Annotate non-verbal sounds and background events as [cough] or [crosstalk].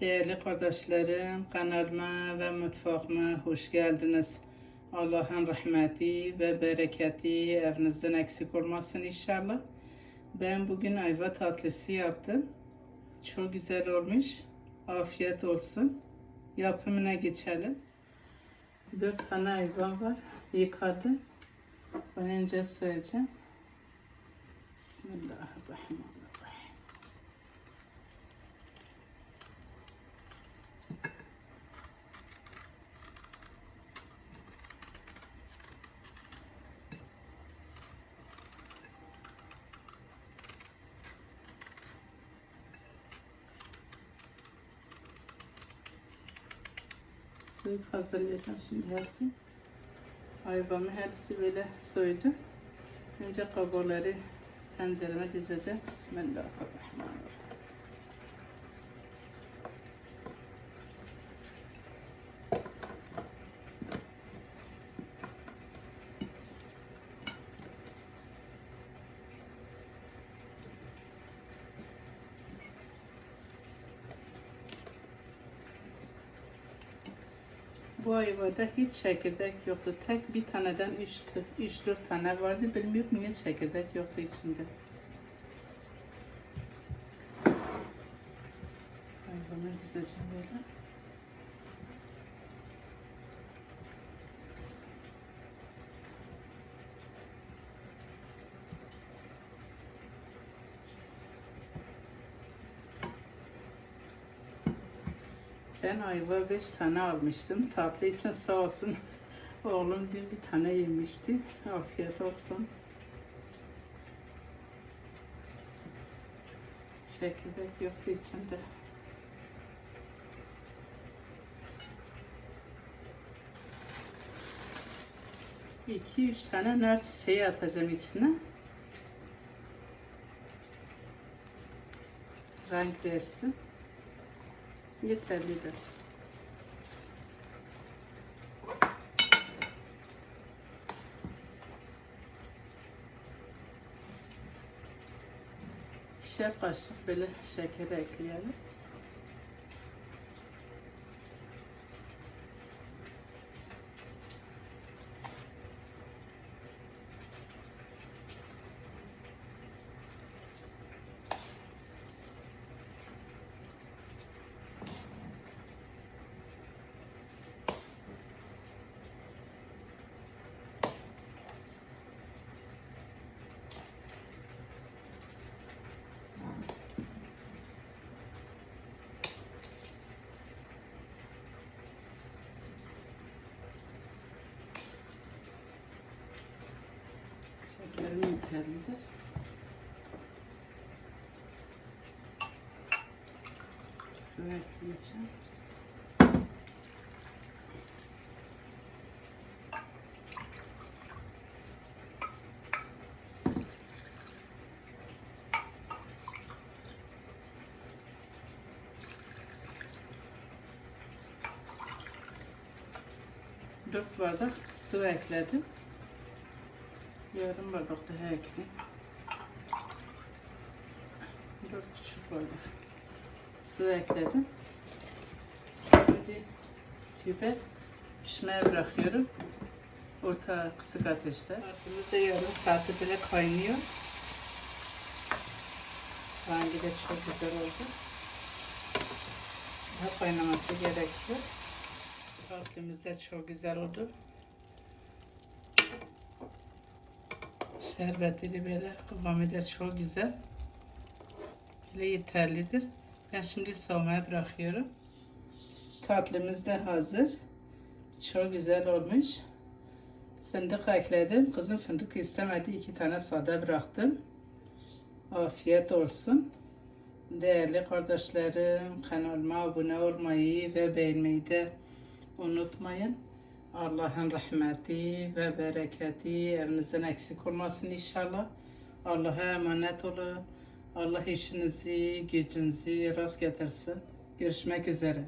Değerli kardeşlerim, kanalıma ve mutfağıma hoş geldiniz. Allah'ın rahmeti ve bereketi evinizden eksik olmasın inşallah. Ben bugün ayva tatlısı yaptım. Çok güzel olmuş. Afiyet olsun. Yapımına geçelim. Dört tane ayva var. Yıkadım. Önce söyleyeceğim. Bismillahirrahmanirrahim. Suyu hazırlayacağım şimdi hepsi. Ayvamı hepsi böyle soydum. Önce kabuğları tencereme dizeceğim. Bismillahirrahmanirrahim. Bu ayvada hiç çekirdek yoktu. Tek bir taneden üç, üç dört tane vardı. Bilmiyorum niye çekirdek yoktu içinde. Ayvamı dizeceğim böyle. Ben ayva beş tane almıştım. Tatlı için sağ olsun. [laughs] Oğlum dün bir tane yemişti. Afiyet olsun. Çekirdek yoktu içinde. İki üç tane nar çiçeği atacağım içine. Renk versin. Yeterlidir. İkişer kaşık böyle şeker ekleyelim. Şekerim yeterlidir. Su ekleyeceğim. Dört bardak su ekledim. Yarım bardak daha ekleyeyim. Dört buçuk bardak su ekledim. Şimdi tüpe pişmeye bırakıyorum. Orta kısık ateşte. Artımız yarım saati bile kaynıyor. Rengi de çok güzel oldu. Daha kaynaması gerekiyor. Tatlımız da çok güzel oldu. Şerbetleri böyle kıvamı da çok güzel. Böyle yeterlidir. Ben şimdi soğumaya bırakıyorum. Tatlımız da hazır. Çok güzel olmuş. Fındık ekledim. Kızım fındık istemedi. iki tane sade bıraktım. Afiyet olsun. Değerli kardeşlerim kanalıma abone olmayı ve beğenmeyi de unutmayın. Allah'ın rahmeti ve bereketi evinizden eksik olmasın inşallah. Allah'a emanet olun. Allah işinizi, gücünüzü rast getirsin. Görüşmek üzere.